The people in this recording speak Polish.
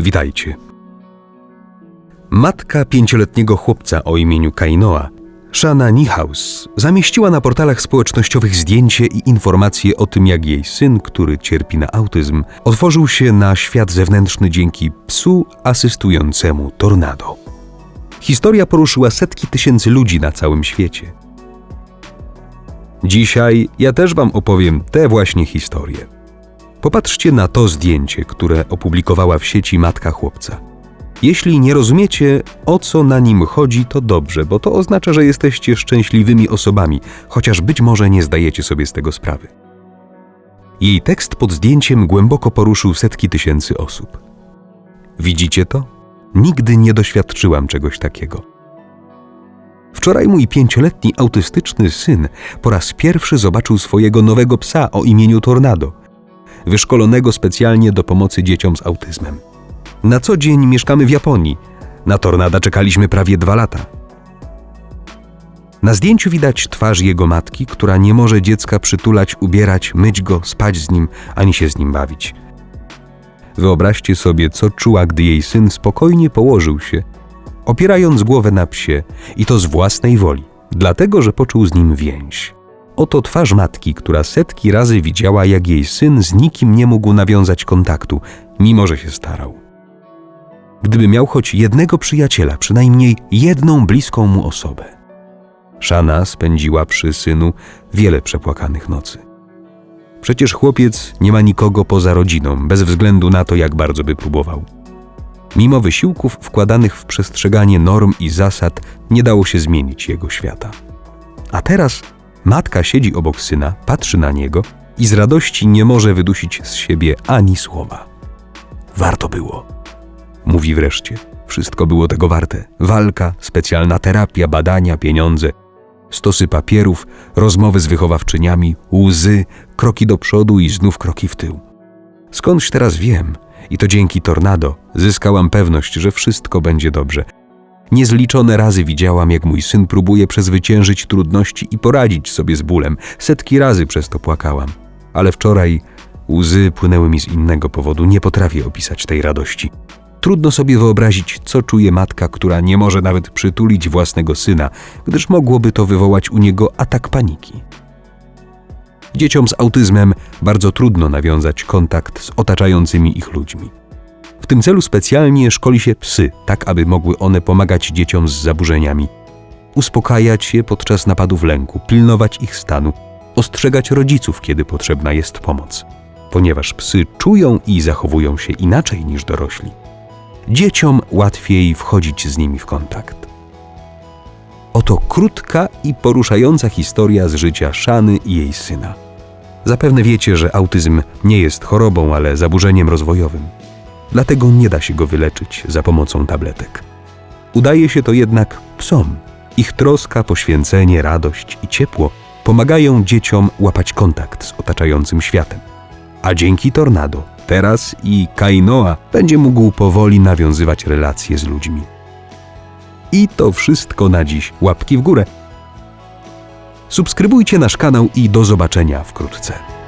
Witajcie. Matka pięcioletniego chłopca o imieniu Kainoa, Shana Nihaus, zamieściła na portalach społecznościowych zdjęcie i informacje o tym, jak jej syn, który cierpi na autyzm, otworzył się na świat zewnętrzny dzięki psu asystującemu tornado. Historia poruszyła setki tysięcy ludzi na całym świecie. Dzisiaj ja też Wam opowiem tę właśnie historię. Popatrzcie na to zdjęcie, które opublikowała w sieci matka chłopca. Jeśli nie rozumiecie, o co na nim chodzi, to dobrze, bo to oznacza, że jesteście szczęśliwymi osobami, chociaż być może nie zdajecie sobie z tego sprawy. Jej tekst pod zdjęciem głęboko poruszył setki tysięcy osób. Widzicie to? Nigdy nie doświadczyłam czegoś takiego. Wczoraj mój pięcioletni autystyczny syn po raz pierwszy zobaczył swojego nowego psa o imieniu Tornado, wyszkolonego specjalnie do pomocy dzieciom z autyzmem. Na co dzień mieszkamy w Japonii. Na tornada czekaliśmy prawie dwa lata. Na zdjęciu widać twarz jego matki, która nie może dziecka przytulać, ubierać, myć go, spać z nim, ani się z nim bawić. Wyobraźcie sobie, co czuła, gdy jej syn spokojnie położył się, opierając głowę na psie i to z własnej woli, dlatego że poczuł z nim więź. Oto twarz matki, która setki razy widziała, jak jej syn z nikim nie mógł nawiązać kontaktu, mimo że się starał. Gdyby miał choć jednego przyjaciela, przynajmniej jedną bliską mu osobę. Szana spędziła przy synu wiele przepłakanych nocy. Przecież chłopiec nie ma nikogo poza rodziną, bez względu na to, jak bardzo by próbował. Mimo wysiłków wkładanych w przestrzeganie norm i zasad, nie dało się zmienić jego świata. A teraz matka siedzi obok syna, patrzy na niego i z radości nie może wydusić z siebie ani słowa. Warto było. Mówi wreszcie. Wszystko było tego warte. Walka, specjalna terapia, badania, pieniądze, stosy papierów, rozmowy z wychowawczyniami, łzy, kroki do przodu i znów kroki w tył. Skądś teraz wiem, i to dzięki tornado, zyskałam pewność, że wszystko będzie dobrze. Niezliczone razy widziałam, jak mój syn próbuje przezwyciężyć trudności i poradzić sobie z bólem. Setki razy przez to płakałam. Ale wczoraj łzy płynęły mi z innego powodu. Nie potrafię opisać tej radości. Trudno sobie wyobrazić, co czuje matka, która nie może nawet przytulić własnego syna, gdyż mogłoby to wywołać u niego atak paniki. Dzieciom z autyzmem bardzo trudno nawiązać kontakt z otaczającymi ich ludźmi. Tym celu specjalnie szkoli się psy, tak aby mogły one pomagać dzieciom z zaburzeniami, uspokajać je podczas napadów lęku, pilnować ich stanu, ostrzegać rodziców, kiedy potrzebna jest pomoc, ponieważ psy czują i zachowują się inaczej niż dorośli. Dzieciom łatwiej wchodzić z nimi w kontakt. Oto krótka i poruszająca historia z życia Szany i jej syna. Zapewne wiecie, że autyzm nie jest chorobą, ale zaburzeniem rozwojowym. Dlatego nie da się go wyleczyć za pomocą tabletek. Udaje się to jednak psom. Ich troska, poświęcenie, radość i ciepło pomagają dzieciom łapać kontakt z otaczającym światem. A dzięki tornado teraz i Kainoa będzie mógł powoli nawiązywać relacje z ludźmi. I to wszystko na dziś. Łapki w górę. Subskrybujcie nasz kanał i do zobaczenia wkrótce.